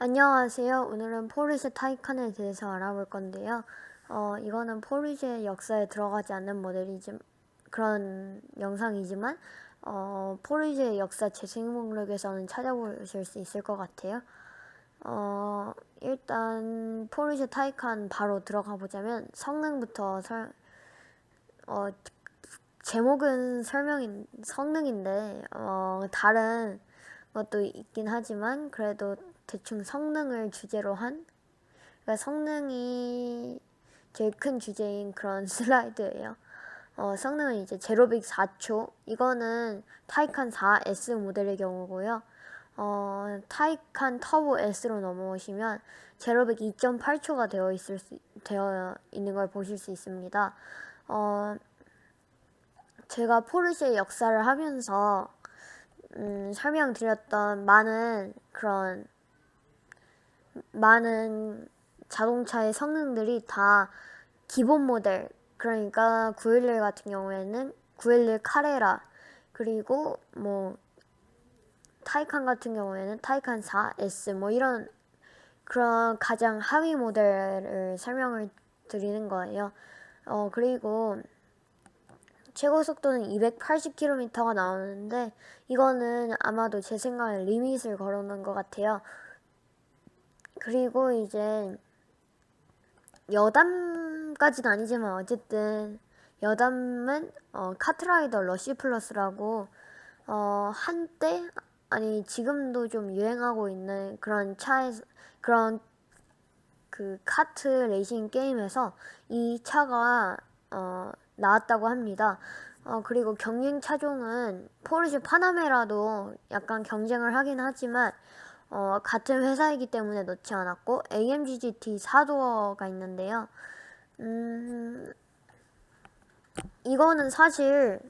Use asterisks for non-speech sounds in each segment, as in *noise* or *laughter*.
안녕하세요. 오늘은 포르쉐 타이칸에 대해서 알아볼 건데요. 어, 이거는 포르쉐 역사에 들어가지 않는 모델이지 그런 영상이지만 어, 포르쉐 역사 재생 목록에서는 찾아보실 수 있을 것 같아요. 어, 일단 포르쉐 타이칸 바로 들어가 보자면 성능부터 설 어, 제목은 설명인 성능인데 어, 다른 것도 있긴 하지만 그래도 대충 성능을 주제로 한 그러니까 성능이 제일 큰 주제인 그런 *laughs* 슬라이드예요. 어, 성능은 이제 제로빅 4초 이거는 타이칸 4S 모델의 경우고요. 어, 타이칸 터보 S로 넘어오시면 제로빅 2.8초가 되어 있을 수, 되어 있는 걸 보실 수 있습니다. 어, 제가 포르쉐 역사를 하면서 음, 설명드렸던 많은 그런 많은 자동차의 성능들이 다 기본 모델 그러니까 911 같은 경우에는 911 카레라 그리고 뭐 타이칸 같은 경우에는 타이칸 4S 뭐 이런 그런 가장 하위 모델을 설명을 드리는 거예요. 어 그리고 최고 속도는 280km가 나오는데 이거는 아마도 제 생각에 리밋을 걸어놓은 것 같아요. 그리고 이제 여담까지는 아니지만 어쨌든 여담은 어, 카트라이더 러시 플러스라고 어, 한때 아니 지금도 좀 유행하고 있는 그런 차에서 그런 그 카트 레이싱 게임에서 이 차가 어, 나왔다고 합니다. 어, 그리고 경쟁 차종은 포르쉐 파나메라도 약간 경쟁을 하긴 하지만 어, 같은 회사이기 때문에 넣지 않았고 AMG GT 4도어가 있는데요. 음, 이거는 사실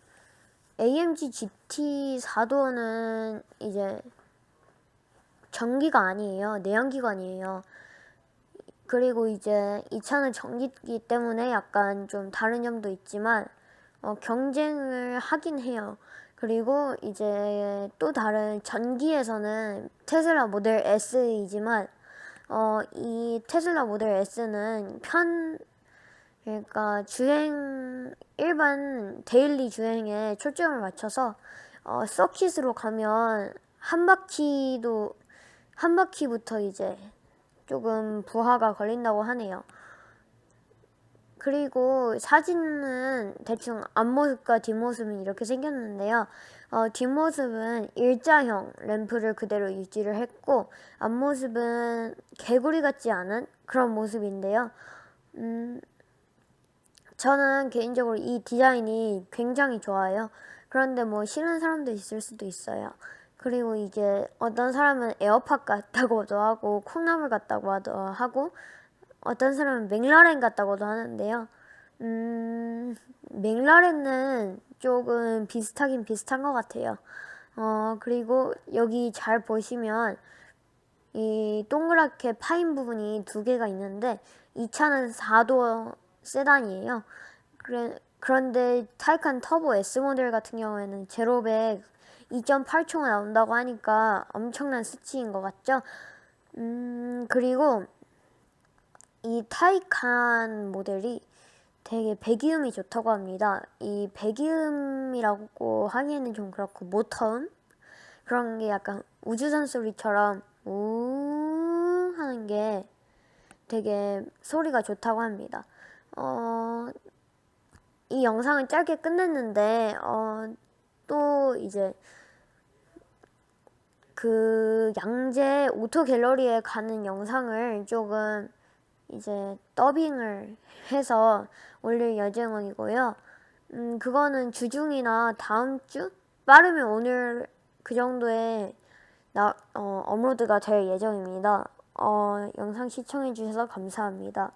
AMG GT 4도어는 이제 전기가 아니에요. 내연기관이에요. 그리고 이제 이 차는 전기이기 때문에 약간 좀 다른 점도 있지만 어, 경쟁을 하긴 해요. 그리고 이제 또 다른 전기에서는 테슬라 모델 S이지만 어, 이 테슬라 모델 S는 편 그러니까 주행 일반 데일리 주행에 초점을 맞춰서 어, 서킷으로 가면 한 바퀴도 한 바퀴부터 이제 조금 부하가 걸린다고 하네요. 그리고 사진은 대충 앞모습과 뒷모습은 이렇게 생겼는데요. 어, 뒷모습은 일자형 램프를 그대로 유지를 했고 앞모습은 개구리 같지 않은 그런 모습인데요. 음, 저는 개인적으로 이 디자인이 굉장히 좋아요. 그런데 뭐 싫은 사람도 있을 수도 있어요. 그리고 이제 어떤 사람은 에어팟 같다고도 하고 콩나물 같다고 하고 어떤 사람은 맥라렌 같다고도 하는데요. 음, 맥라렌은 조금 비슷하긴 비슷한 것 같아요. 어, 그리고 여기 잘 보시면 이 동그랗게 파인 부분이 두 개가 있는데 이 차는 4도 세단이에요. 그래, 그런데 타이칸 터보 S 모델 같은 경우에는 제로백 2.8초가 나온다고 하니까 엄청난 수치인 것 같죠? 음, 그리고 이 타이칸 모델이 되게 배기음이 좋다고 합니다. 이 배기음이라고 하기에는 좀 그렇고 모터음 그런 게 약간 우주선 소리처럼 우 하는 게 되게 소리가 좋다고 합니다. 어, 이 영상은 짧게 끝냈는데 어, 또 이제 그 양재 오토 갤러리에 가는 영상을 조금 이제 더빙을 해서 올릴 예정이고요. 음, 그거는 주중이나 다음 주? 빠르면 오늘 그 정도에 나, 어, 업로드가 될 예정입니다. 어, 영상 시청해주셔서 감사합니다.